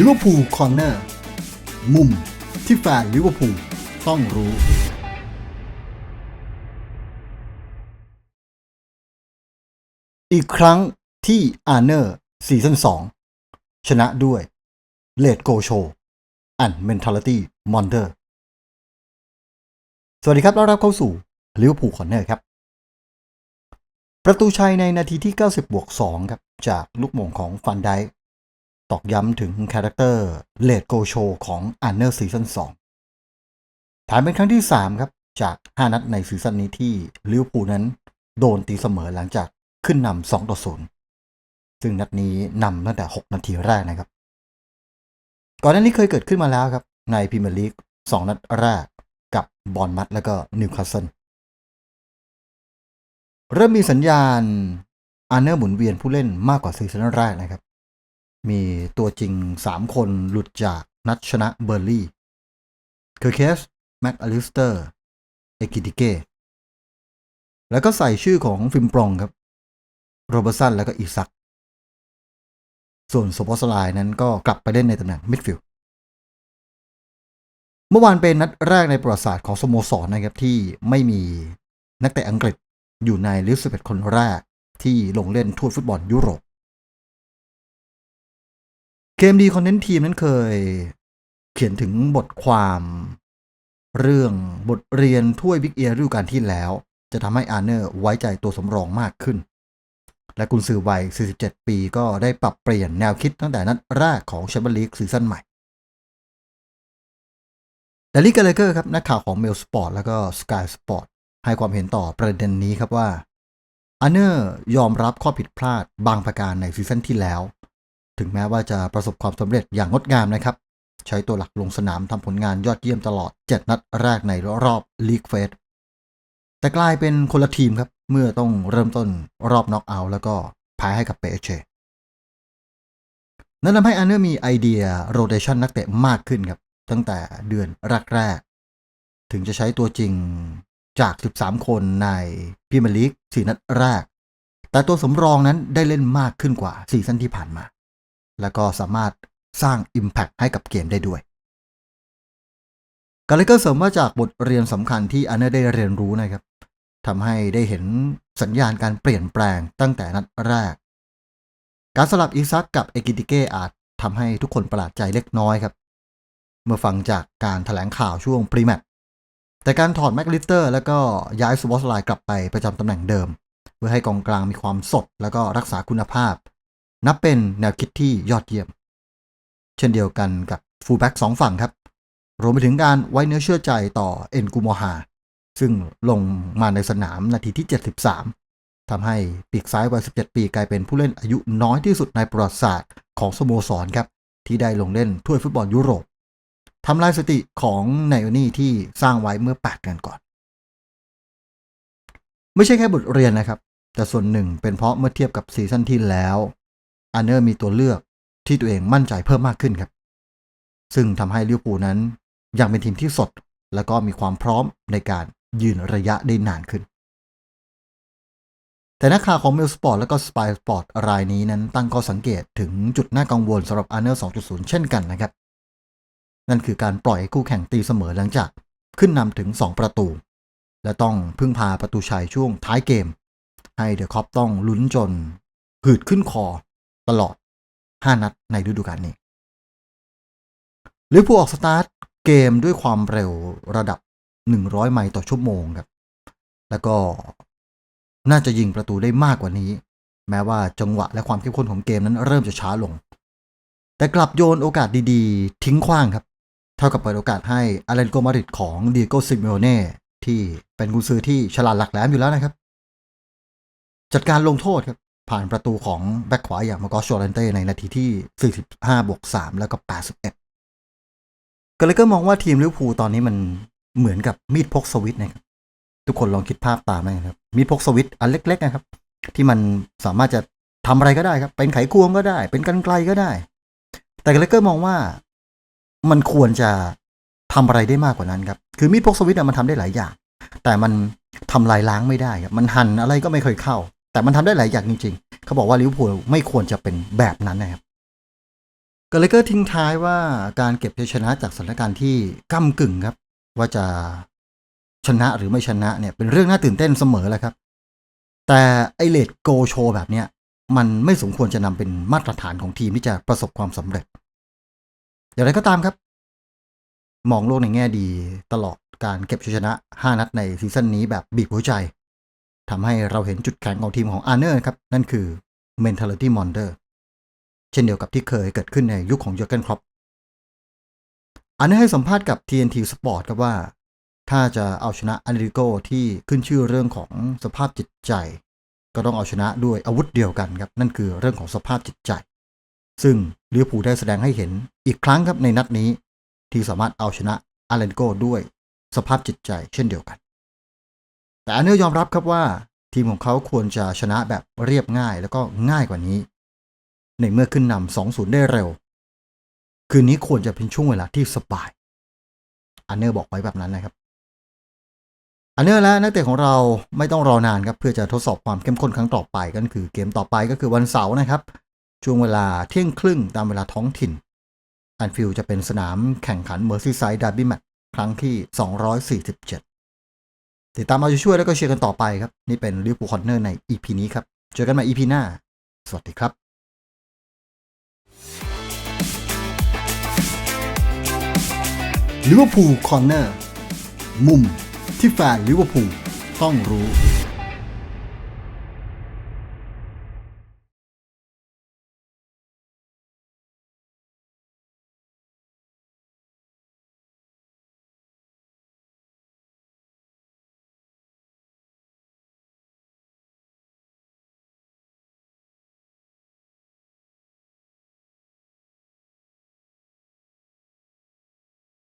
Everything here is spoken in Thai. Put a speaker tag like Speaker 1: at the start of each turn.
Speaker 1: ลิเวอร์พูลคอร์เนอร์มุมที่แฟนลิเวอร์พูลต้องรู้ อีกครั้งที่อาร์เนอร์ซีซั่น2ชนะด้วยเลดโกโชอันเมน t a ลิตี้มอนเดอร์ สวัสดีครับต้อนรับเข้าสู่ลิเวอร์พูลคอร์เนอร์ครับ ประตูชัยในนาทีที่ 90 บวก 2 ครับ จากลูกโมงของฟันได ตอกย้ำถึงคาแรคเตอร์เลดโกโชของอันเนอร์ซีซั่น2ผ่านเป็นครั้งที่ 3 ครับ จาก 5 นัดในซีซั่นนี้ที่ลิเวอร์พูลนั้นโดนตีเสมอหลังจากขึ้นนำ2ต่อ0ซึ่งนัดนี้นำตั้งแต่ 6 นาทีแรกนะครับ ก่อนหน้านี้เคยเกิดขึ้นมาแล้วครับ ในพรีเมียร์ลีก2นัดแรกกับบอลมัดแล้วก็นิวคาสเซิลเริ่มมีสัญญาณอาร์เนอร์หมุนเวียนผู้เล่นมากกว่าซีซั่นแรกนะครับ มีตัวจริง 3 คนหลุดจากนัดชนะเบอร์ลี่คือเคสแม็กอลิสเตอร์ เอกิติเกแล้วก็ใส่ชื่อของฟิมปรองครับ โรเบอร์สันแล้วก็อีซัก ส่วนโซโปสไลน์นั้นก็กลับไปเล่นในตำแหน่งมิดฟิลด์เมื่อวานเป็นนัดแรกในประวัติศาสตร์ของสโมสรนะครับที่ไม่มีนักเตะอังกฤษอยู่ในลิสต์11คนแรกที่ลงเล่นทั่วฟุตบอลยุโรป เกมดีคอนเทนต์ทีมนั้นเคย เขียนถึงบทความ เรื่องบทเรียนถ้วยบิ๊กเอียฤดูกาลที่แล้ว จะทำให้อาร์เนอร์ไว้ใจตัวสำรองมากขึ้น และกุนซือวัย 47 ปีก็ได้ปรับเปลี่ยนแนวคิดตั้งแต่นัดแรกของแชมเปี้ยนลีกซีซั่นใหม่แต่ลิกเกเลเกอร์ครับนักข่าวของเมลสปอร์ตแล้วก็สกายสปอร์ตให้ความเห็นต่อประเด็นนี้ครับว่าอาร์เนอร์ยอมรับข้อผิดพลาดบางประการในซีซั่นที่แล้ว ถึงแม้ว่าจะประสบความสำเร็จอย่างงดงามนะครับ ใช้ตัวหลักลงสนามทำผลงานยอดเยี่ยมตลอด 7 นัดแรกในรอบลีกเฟสแต่กลายเป็นคนละทีมครับ เมื่อต้องเริ่มต้นรอบน็อกเอาท์แล้วก็แพ้ให้กับเปเชนั่นทำให้อาร์เนอร์มีไอเดียโรเตชันนักเตะมากขึ้นครับ ตั้งแต่เดือนแรกๆ ถึงจะใช้ตัวจริงจาก 13 คนในพรีเมียร์ลีก4นัดแรก แต่ตัวสำรองนั้นได้เล่นมากขึ้นกว่าซีซั่นที่ผ่านมา แล้วก็สามารถสร้าง Impact ให้กับเกมได้ด้วยกาเลเกอร์เสริมว่าจากบทเรียนสำคัญที่อันเนอร์ได้เรียนรู้นะครับทำให้ได้เห็นสัญญาณการเปลี่ยนแปลงตั้งแต่นัดแรก การสลับอีซักกับเอกิติเกอาจทำให้ทุกคนประหลาดใจเล็กน้อยครับ เมื่อฟังจากการถแถลงข่าวช่วงพรีแมตแต่การถอดแม็กลิสเตอร์แล้วก็ย้ายซูบอสไลน์กลับไปประจำตำแหน่งเดิม เพื่อให้กองกลางมีความสดแล้วก็รักษาคุณภาพ นับเป็นแนวคิดที่ยอดเยี่ยม เช่นเดียวกันกับฟูลแบ็กสองฝั่งครับ รวมไปถึงการไว้เนื้อเชื่อใจต่อเอ็นกูโมฮาซึ่งลงมาในสนามนาทีที่ 73 ทำให้ปีกซ้ายวัย 17 ปีกลายเป็นผู้เล่นอายุน้อยที่สุดในประวัติศาสตร์ของสโมสรครับ ที่ได้ลงเล่นถ้วยฟุตบอลยุโรปทำลายสติของไนโอนี่ที่สร้างไว้เมื่อ8เดือนก่อน ไม่ใช่แค่บทเรียนนะครับ แต่ส่วนหนึ่งเป็นเพราะเมื่อเทียบกับซีซั่นที่แล้ว อันเนอร์มีตัวเลือกที่ตัวเองมั่นใจเพิ่มมากขึ้นครับ ซึ่งทำให้ลิเวอร์พูลนั้นยังเป็นทีมที่สด และก็มีความพร้อมในการยืนระยะได้นานขึ้น แต่นักข่าวของเมลสปอร์ตและก็สปายสปอร์ตรายนี้นั้นตั้งข้อสังเกตถึงจุดน่ากังวลสำหรับอาร์เนอร์2.0 เช่นกันนะครับ นั่นคือการปล่อยคู่แข่งตีเสมอหลังจากขึ้นนำถึง 2 ประตู และต้องพึ่งพาประตูชัยช่วงท้ายเกม ให้เดอะคอปต้องลุ้นจนหืดขึ้นคอ ตลอด 5 นัดในฤดูกาลนี้ลิเวอร์พูลออกสตาร์ทเกมด้วยความเร็วระดับ 100 ไมล์ต่อชั่วโมงครับ แล้วก็น่าจะยิงประตูได้มากกว่านี้ แม้ว่าจังหวะและความเข้มข้นของเกมนั้นเริ่มจะช้าลง แต่กลับโยนโอกาสดีๆ ทิ้งขว้างครับ เท่ากับเปิดโอกาสให้อาเลนโกมาริดของดีโกซิมโอเน่ที่เป็นกุนซือที่ฉลาดหลักแหลมอยู่แล้วนะครับ จัดการลงโทษครับ ผ่านประตูของแบ็คขวาอย่างมาโกชโชเลนเต้ในนาทีที่ 45 บวก 3 แล้วก็ 81 ก็เลยก็มองว่าทีมลิเวอร์พูลตอนนี้มันเหมือนกับมีดพกสวิตนะครับ ทุกคนลองคิดภาพตามนะครับ มีดพกสวิตอันเล็ก ๆ นะครับ ที่มันสามารถจะทำอะไรก็ได้ครับ เป็นไขควงก็ได้ เป็นกันไกลก็ได้ แต่ก็เลยก็มองว่ามันควรจะทำอะไรได้มากกว่านั้นครับ คือมีดพกสวิตมันทำได้หลายอย่าง แต่มันทำลายล้างไม่ได้ครับ มันหั่นอะไรก็ไม่เคยเข้า แต่มันทำได้หลายอย่างจริง ๆ เขาบอกว่าลิเวอร์พูลไม่ควรจะเป็นแบบนั้นนะครับกาเลเกอร์ทิ้งท้ายว่าการเก็บชัยชนะจากสถานการณ์ที่ก้ากึ่งครับ ว่าจะชนะหรือไม่ชนะเนี่ยเป็นเรื่องน่าตื่นเต้นเสมอแหละครับ แต่ไอเลดโกโชแบบเนี้ยมันไม่สมควรจะนำเป็นมาตรฐานของทีมที่จะประสบความสำเร็จ อย่างไรก็ตามครับ มองโลกในแง่ดีตลอดการเก็บชัยชนะ 5 นัดในซีซั่นนี้แบบบีบหัวใจ ทำให้เราเห็นจุดแข็งของทีมของอาร์เนอร์ครับ นั่นคือ mentality monder เช่นเดียวกับที่เคยเกิดขึ้นในยุคของยอร์เกนครอปอาร์เนอร์ให้สัมภาษณ์กับ TNT Sport ครับว่า ถ้าจะเอาชนะอาริโกที่ขึ้นชื่อเรื่องของสภาพจิตใจ ก็ต้องเอาชนะด้วยอาวุธเดียวกันครับ นั่นคือเรื่องของสภาพจิตใจ ซึ่งลิเวอร์พูลได้แสดงให้เห็นอีกครั้งครับในนัดนี้ ที่สามารถเอาชนะอาร์เลนโกด้วยสภาพจิตใจเช่นเดียวกัน แต่อาร์เนอร์ยอมรับครับว่า ทีมของเขาควรจะชนะแบบเรียบง่ายแล้วก็ง่ายกว่านี้ ในเมื่อขึ้นนำ2-0 ได้เร็ว คืนนี้ควรจะเป็นช่วงเวลาที่สบายอาร์เนอร์บอกไว้แบบนั้นนะครับอันเนอร์และนักเตะของเราไม่ต้องรอนานครับเพื่อจะทดสอบความเข้มข้นครั้งต่อไปก็คือเกมต่อไปก็คือวันเสาร์นะครับ ช่วงเวลาเที่ยงครึ่งตามเวลาท้องถิ่นแอนฟิลจะเป็นสนามแข่งขันเมอร์ซีไซด์ดาร์บี้แมตช์ครั้งที่ 247 ติดตามเอาช่วยแล้วก็เชียร์กันต่อไปครับ นี่เป็นลิเวอร์พูลคอนเนอร์ใน EP นี้ครับ เจอกันใหม่ EP หน้า สวัสดีครับลิเวอร์พูลคอนเนอร์มุมที่แฟนลิเวอร์พูลต้องรู้